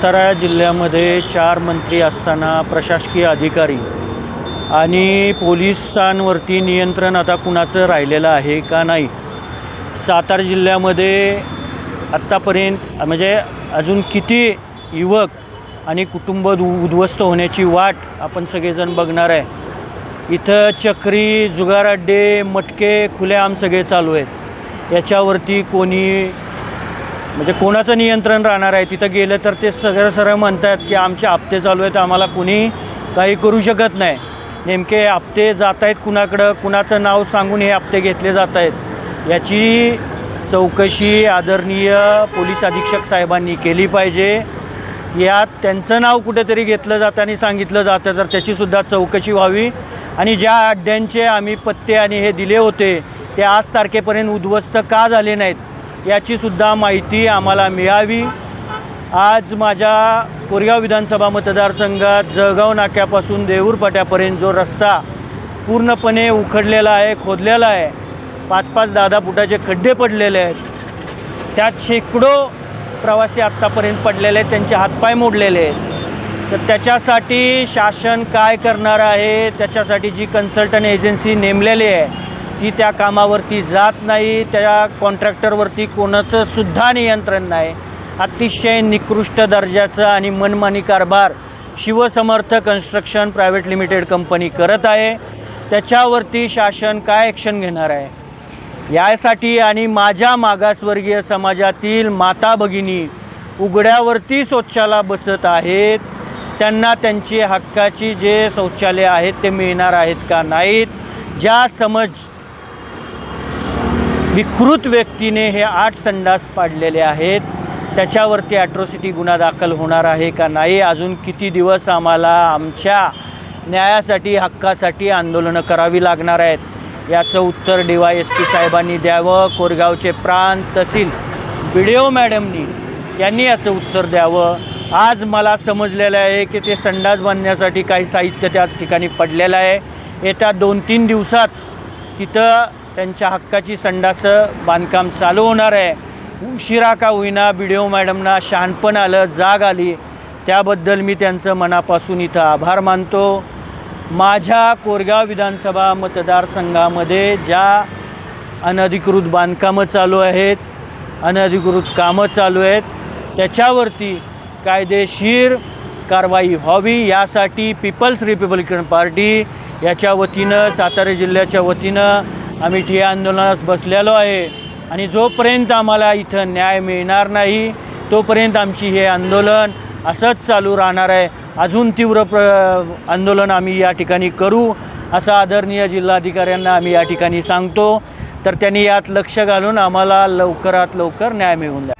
सातारा जिल्ह्यामध्ये चार मंत्री असताना प्रशासकीय अधिकारी आणि पोलिसांवरती नियंत्रण आता कुणाचं राहिलेलं आहे का नाही? सातारा जिल्ह्यामध्ये आत्तापर्यंत म्हणजे अजून किती युवक आणि कुटुंब उद्ध्वस्त होण्याची वाट आपण सगळेजण बघणार आहे. इथं चक्री जुगार अड्डे मटके खुलेआम सगळे चालू आहेत. याच्यावरती कोणी म्हणजे कोणाचं नियंत्रण राहणार आहे? तिथं गेलं तर ते सगळं सरळ म्हणतात की आमचे हप्ते चालू आहेत आम्हाला कुणी काही करू शकत नाही. नेमके हप्ते जात आहेत कुणाकडं? कुणाचं नाव सांगून हे हप्ते घेतले जात आहेत? याची चौकशी आदरणीय पोलीस अधीक्षक साहेबांनी केली पाहिजे. यात त्यांचं नाव कुठेतरी घेतलं जातं आणि सांगितलं जातं तर त्याचीसुद्धा चौकशी व्हावी. आणि ज्या अड्ड्यांचे आम्ही पत्ते आणि हे दिले होते ते आज तारखेपर्यंत उद्ध्वस्त का झाले नाहीत? याचीसुद्धा माहिती आम्हाला मिळावी. आज माझ्या कोरेगाव विधानसभा मतदारसंघात जळगाव नाक्यापासून देऊरपाट्यापर्यंत जो रस्ता पूर्णपणे उखडलेला आहे खोदलेला आहे पाच पाच दहा दहा फुटाचे खड्डे पडलेले आहेत. त्यात शेकडो प्रवासी आत्तापर्यंत पडलेले आहेत त्यांचे हातपाय मोडलेले आहेत. तर त्याच्यासाठी शासन काय करणार आहे? त्याच्यासाठी जी कन्सल्टंट एजन्सी नेमलेली आहे ती त्या कामावरती जात नाही त्या कॉन्ट्रॅक्टरवरती कोणाचं सुद्धा नियंत्रण नाही. अतिशय निकृष्ट दर्जाचं आणि मनमानी कारभार Shivsamarth construction private limited company करत आहे. त्याच्यावरती शासन काय ॲक्शन घेणार आहे? यासाठी आणि माझ्या मागासवर्गीय समाजातील माता भगिनी उघड्यावरती शौचाला बसत आहेत. त्यांना त्यांची हक्काची जे शौचालय आहेत ते मिळणार आहेत का नाहीत? ज्या समज विकृत व्यक्तीने हे आठ संडास पाडलेले आहेत. त्याच्यावरती ॲट्रॉसिटी गुन्हा दाखल होणार आहे का नाही? अजून किती दिवस आम्हाला आमच्या न्यायासाठी हक्कासाठी आंदोलनं करावी लागणार आहेत? याचं उत्तर डी वाय एस पी साहेबांनी द्यावं कोरगावचे प्रांत तहसील बी डी ओ मॅडमनी यांनी याचं उत्तर द्यावं. आज मला समजलेलं आहे की ते संडास बांधण्यासाठी काही साहित्य त्या ठिकाणी पडलेलं आहे. येत्या दोन तीन दिवसात तिथं त्यांच्या हक्काची संडाचं बांधकाम चालू होणार आहे. उशिरा का होईना बी डी ओ मॅडमना शहाणपण आलं जाग आली. त्याबद्दल मी त्यांचं मनापासून इथं आभार मानतो. माझ्या कोरगाव विधानसभा मतदारसंघामध्ये ज्या अनधिकृत बांधकामं चालू आहेत अनधिकृत कामं चालू आहेत त्याच्यावरती कायदेशीर कारवाई व्हावी यासाठी पीपल्स रिपब्लिकन पार्टी याच्या वतीनं सातारा जिल्ह्याच्या वतीनं आम्ही ठिय्या आंदोलनास बसलेलो आहे. आणि जोपर्यंत आम्हाला इथं न्याय मिळणार नाही तोपर्यंत आमची हे आंदोलन असंच चालू राहणार आहे. अजून तीव्र प्र आंदोलन आम्ही या ठिकाणी करू असं आदरणीय जिल्हाधिकाऱ्यांना आम्ही या ठिकाणी सांगतो. तर त्यांनी यात लक्ष घालून आम्हाला लवकरात लवकर न्याय मिळवून द्या.